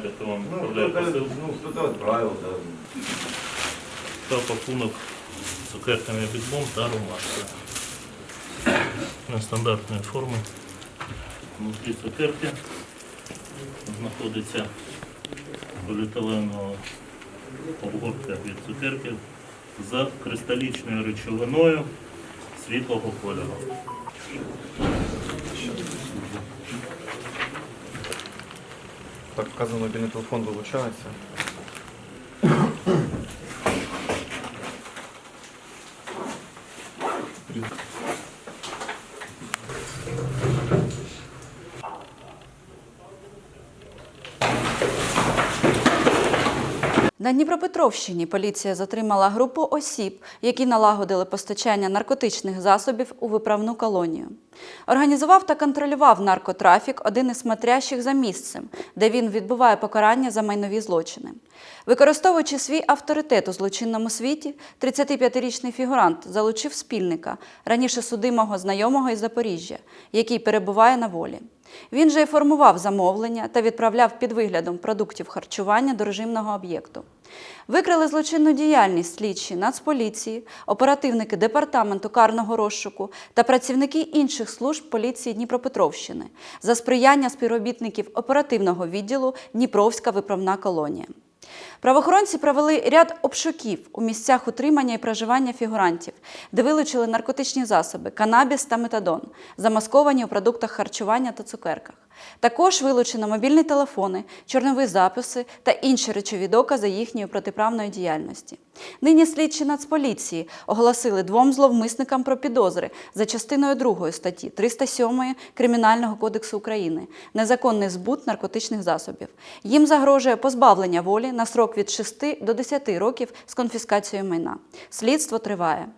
хто вам Ну, відправляє кто-то, посилку. ну, кто-то отправил, да. та пакунок з цукерками бідбом та ромашкою. Нестандартної форми. Внутрі цукерки знаходиться поліетиленова обгортка від цукерки за кристалічною речовиною світлого кольору. Так, вказано, мобільний телефон вилучається. На Дніпропетровщині поліція затримала групу осіб, які налагодили постачання наркотичних засобів у виправну колонію. Організував та контролював наркотрафік один із смотрящих за місцем, де він відбуває покарання за майнові злочини. Використовуючи свій авторитет у злочинному світі, 35-річний фігурант залучив спільника, раніше судимого знайомого із Запоріжжя, який перебуває на волі. Він же і формував замовлення та відправляв під виглядом продуктів харчування до режимного об'єкту. Викрили злочинну діяльність слідчі Нацполіції, оперативники департаменту карного розшуку та працівники інших служб поліції Дніпропетровщини за сприяння співробітників оперативного відділу Дніпровська виправна колонія. Правоохоронці провели ряд обшуків у місцях утримання і проживання фігурантів, де вилучили наркотичні засоби, канабіс та метадон, замасковані у продуктах харчування та цукерках. Також вилучено мобільні телефони, чорнові записи та інші речові докази їхньої протиправної діяльності. Нині слідчі Нацполіції оголосили двом зловмисникам про підозри за частиною 2 статті 307 Кримінального кодексу України незаконний збут наркотичних засобів. Їм загрожує позбавлення волі на срок від 6 до 10 років з конфіскацією майна. Слідство триває.